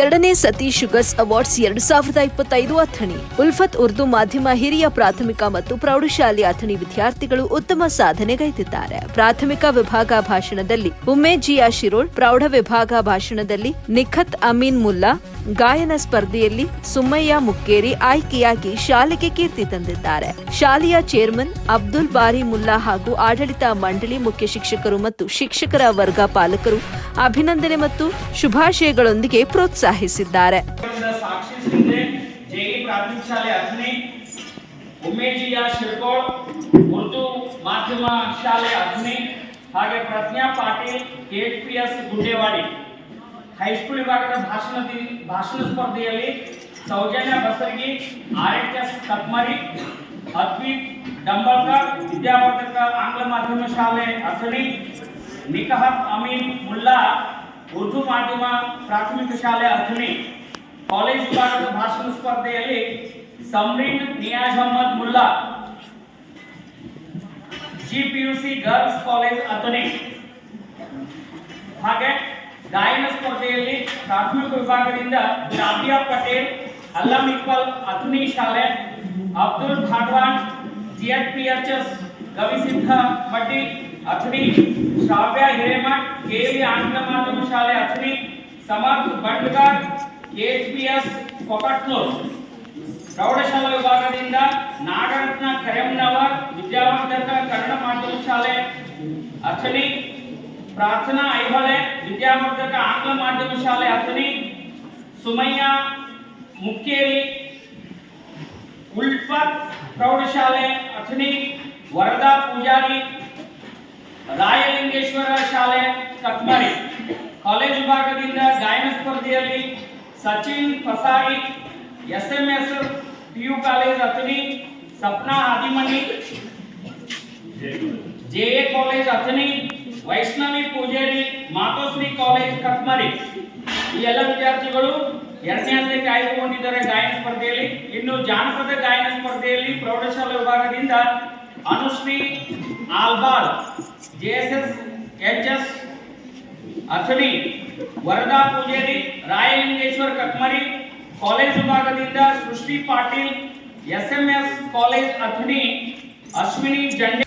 ಎರಡನೇ ಸತಿ sugars awards ಎರಡು ಸಾವಿರದ ಇಪ್ಪತ್ತೈದು ಅಥಣಿ. ಉಲ್ಫತ್ ಉರ್ದು ಮಾಧ್ಯಮ ಹಿರಿಯ ಪ್ರಾಥಮಿಕ ಮತ್ತು ಪ್ರೌಢಶಾಲೆ ಅಥಣಿ ವಿದ್ಯಾರ್ಥಿಗಳು ಉತ್ತಮ ಸಾಧನೆಗೈದಿದ್ದಾರೆ ಪ್ರಾಥಮಿಕ ವಿಭಾಗ ಭಾಷಣದಲ್ಲಿ ಉಮೇಜಿಯಾ ಶಿರೋಳ್ ಪ್ರೌಢ ವಿಭಾಗ ಭಾಷಣದಲ್ಲಿ ನಿಖತ್ ಅಮೀನ್ ಮುಲ್ಲಾ ಗಾಯನ ಸ್ಪರ್ಧೆಯಲ್ಲಿ ಸುಮ್ಮಯ್ಯ ಮುಕ್ಕೇರಿ ಆಯ್ಕೆಯಾಗಿ ಶಾಲೆಗೆ ಕೀರ್ತಿ ತಂದಿದ್ದಾರೆ. ಶಾಲೆಯ ಚೇರ್ಮನ್ ಅಬ್ದುಲ್ ಬಾರಿ ಮುಲ್ಲಾ ಹಾಗೂ ಆಡಳಿತ ಮಂಡಳಿ ಮುಖ್ಯ ಶಿಕ್ಷಕರು ಮತ್ತು ಶಿಕ್ಷಕರ ವರ್ಗ ಪಾಲಕರು ಅಭಿನಂದನೆ ಮತ್ತು ಶುಭಾಶಯಗಳೊಂದಿಗೆ ಪ್ರೋತ್ಸಾಹಿಸಿದ್ದಾರೆ. ಉರ್ದು ಮಾಧ್ಯಮ ಶಾಲೆ ಹಾಗೆ ಪ್ರಜ್ಞಾ ಪಾಟೀಲ್ ಕೆಎಚ್ಪಿಎಸ್ ಗುಂಡೇವಾಡಿ. ಹೈಸ್ಕೂಲ್ ವಿಭಾಗದ ಭಾಷಣ ಭಾಷಣ ಸ್ಪರ್ಧೆಯಲ್ಲಿ Soujanya Basargi, R H S Katmari Advit Dambalkar Vidyavardhaka ಆಂಗ್ಲ ಮಾಧ್ಯಮ ಶಾಲೆ ಅಥಣಿ ನಿಕಹತ್ ಅಮೀನ್ ಮುಲ್ಲಾ, ಉರ್ದು ಮಾಧ್ಯಮ ಪ್ರಾಥಮಿಕ ಶಾಲೆ ಅಥಣಿ ಕಾಲೇಜ್ ವಿಭಾಗದ ಭಾಷಣ ಸ್ಪರ್ಧೆಯಲ್ಲಿ Samreen Niyaz Ahmad Mulla. GPUC girls college Athani ಹಾಗೆ ಗಾಯನ ಸ್ಪರ್ಧೆಯಲ್ಲಿ ಪ್ರಾಥಮಿಕ ವಿಭಾಗದಿಂದ ರಾಬಿಯಾ ಪಟೇಲ್, ಅಲ್ಲಂ ಇಕ್ಬಾಲ್ ಅಥ್ನಿ ಶಾಲೆ, Abdul Bhadwan GH P H S Gavisiddha Matti Athani, Shravya Hiremath KV ಆಂಗ್ಲ ಮಾಧ್ಯಮ ಶಾಲೆ ಅಥಣಿ ಸಮರ್ಥ್ ಪಿ ಎಸ್ ಕೊಪಟ್ನೂರ್ ಪ್ರೌಢಶಾಲಾ ವಿಭಾಗದಿಂದ ನಾಗರತ್ನ ಕರೆಮ್ನವರ್ ವಿದ್ಯಾವರ್ಧಕ ಕನ್ನಡ ಮಾಧ್ಯಮ ಶಾಲೆ ಅಥಣಿ ಪ್ರಾರ್ಥನಾ ಐಹೊಳೆ ವಿದ್ಯಾವರ್ಧಕ ಆಂಗ್ಲ ಮಾಧ್ಯಮ ಶಾಲೆ ಅಥಣಿ ಸುಮಯ್ಯ ಮುಕ್ಕೇರಿ ಉಲ್ಫತ್ ಪ್ರೌಢಶಾಲೆ ಅಥಣಿ ವರದಾ ಪೂಜಾರಿ ರಾಯಲಿಂಗೇಶ್ವರ ಶಾಲೆ ಕತ್ಮರಿ ಕಾಲೇಜ್ ವಿಭಾಗದಿಂದ ಗಾಯನ ಸ್ಪರ್ಧೆಯಲ್ಲಿ Sachin Fasari S M S PU college Athani Sapna Adimani J A college Athani Vaishnavi Pujeri Matoshri college Katmari ಈ ಎಲ್ಲ ವಿದ್ಯಾರ್ಥಿಗಳು ಎರಡನೇ ಹಂತಕ್ಕೆ ಆಯ್ದುಕೊಂಡಿದ್ದಾರೆ ಗಾಯನ ಸ್ಪರ್ಧೆಯಲ್ಲಿ. ಇನ್ನು ಜಾನಪದ ಗಾಯನ ಸ್ಪರ್ಧೆಯಲ್ಲಿ ಪ್ರೌಢಶಾಲಾ ವಿಭಾಗದಿಂದ Anushree Albal, JSS, HS, Athani, Varada Pujeri, Rayalingeshwar Katmari college ವಿಭಾಗದಿಂದ Srushti Patil S M S college Athani, Ashwini Jande